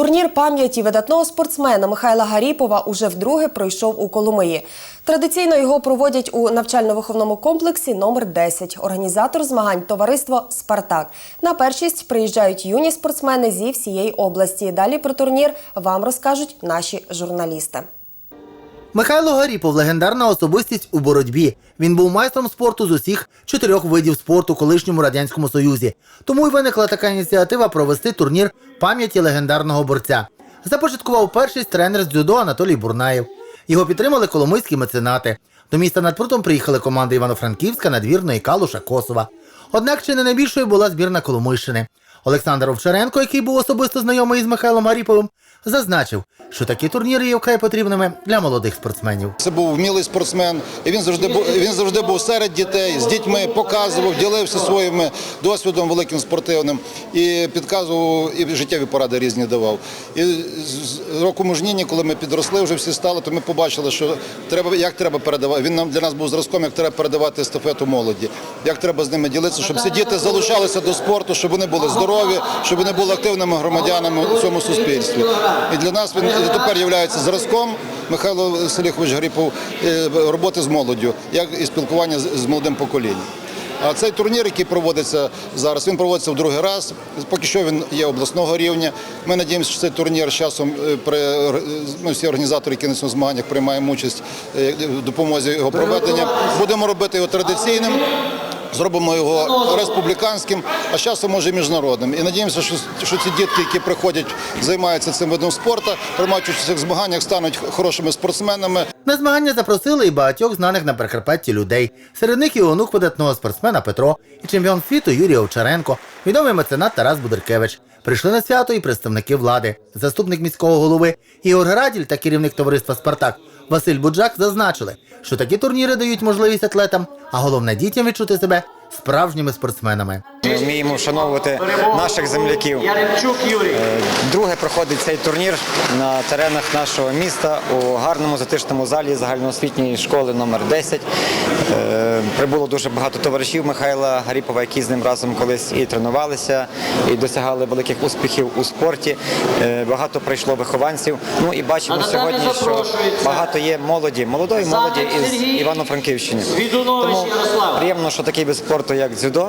Турнір пам'яті видатного спортсмена Михайла Гаріпова уже вдруге пройшов у Коломиї. Традиційно його проводять у навчально-виховному комплексі номер 10 Організатор змагань товариство Спартак. На першість приїжджають юні спортсмени зі всієї області. Далі про турнір вам розкажуть наші журналісти. Михайло Гаріпов легендарна особистість у боротьбі. Він був майстром спорту з усіх чотирьох видів спорту колишньому радянському союзі. Тому й виникла така ініціатива провести турнір пам'яті легендарного борця. Започаткував першість тренер з дзюдо Анатолій Бурнаєв. Його підтримали коломийські меценати. До міста над прутом приїхали команди Івано-Франківська, Надвірної, Калуша, Косова. Однак чи не найбільшою була збірна Коломийщини. Олександр Овчаренко, який був особисто знайомий із Михайлом Гаріповим, зазначив, що такі турніри є вкрай потрібними для молодих спортсменів. Це був вмілий спортсмен, і він завжди був він завжди був серед дітей, з дітьми показував, ділився своїм досвідом великим спортивним і підказував і життєві поради різні давав. І з року мужніні, коли ми підросли, вже всі стали, то ми побачили, що треба як треба передавати. Він нам для нас був зразком, як треба передавати естафету молоді, як треба з ними ділитися, щоб ці діти залучалися до спорту, щоб вони були здорові, щоб вони були активними громадянами у цьому суспільстві. І для нас він тепер є зразком Михайло Селіхович Гаріпов е, роботи з молоддю, як і спілкування з з молодим поколінням. А цей турнір, який проводиться зараз, він проводиться в другий раз. Поки що він є обласного рівня. Ми надіємося, що цей турнір з часом е, при ну, всі організатори, які на цьому змаганнях приймаємо участь е, в допомозі його проведення. Будемо робити його традиційним. Зробимо його республіканським, а з часом може і міжнародним. І надіємося, що, ці дітки, які приходять, займаються цим видом спорту, приймають участь у цих змаганнях, стануть хорошими спортсменами. На змагання запросили і багатьох знаних на Прикарпатті людей. Серед них і онук видатного спортсмена Петро, і чемпіон світу Юрій Овчаренко, відомий меценат Тарас Будеркевич. Прийшли на свято і представники влади. Заступник міського голови Ігор Граділь та керівник товариства Спартак Василь Буджак зазначили, що такі турніри дають можливість атлетам, а головне дітям відчути себе справжніми спортсменами. Ми вміємо вшановувати наших земляків. Е, Друге проходить цей турнір на теренах нашого міста у гарному затишному залі загальноосвітньої школи номер 10. Е, Прибуло дуже багато товаришів Михайла Гаріпова, які з ним разом колись і тренувалися, і досягали великих успіхів у спорті. Е, Багато прийшло вихованців. Ну і бачимо сьогодні, що багато є молоді, молодої молоді із Івано-Франківщини. Тому приємно, що такий вид спорту, як дзюдо,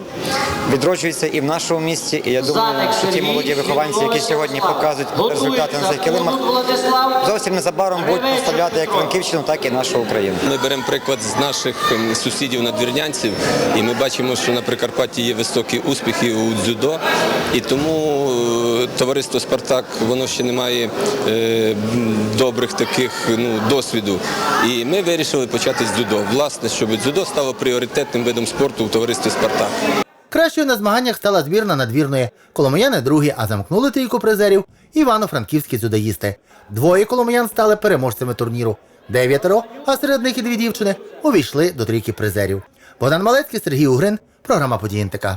відроджується і в нашому місті. І я думаю, що ті молоді вихованці, які сьогодні показують результати на цих килимах, зовсім незабаром будуть поставляти як Франківщину, так і нашу Україну. Ми беремо приклад з наших ем, сусідів надвірнянців, і ми бачимо, що на Прикарпатті є високі успіхи у дзюдо, і тому е, товариство Спартак воно ще не має е, добрих таких ну, досвіду. І ми вирішили почати з дзюдо. Власне, щоб дзюдо стало пріоритетним видом спорту у товаристві Спартак. Кращою на змаганнях стала збірна надвірної. Коломияни другі, а замкнули трійку призерів івано-франківські дзюдоїсти. Двоє коломиян стали переможцями турніру. Дев'ятеро, а серед них і дві дівчини, увійшли до трійки призерів. Богдан Малецький, Сергій Угрин, програма «Події НТК».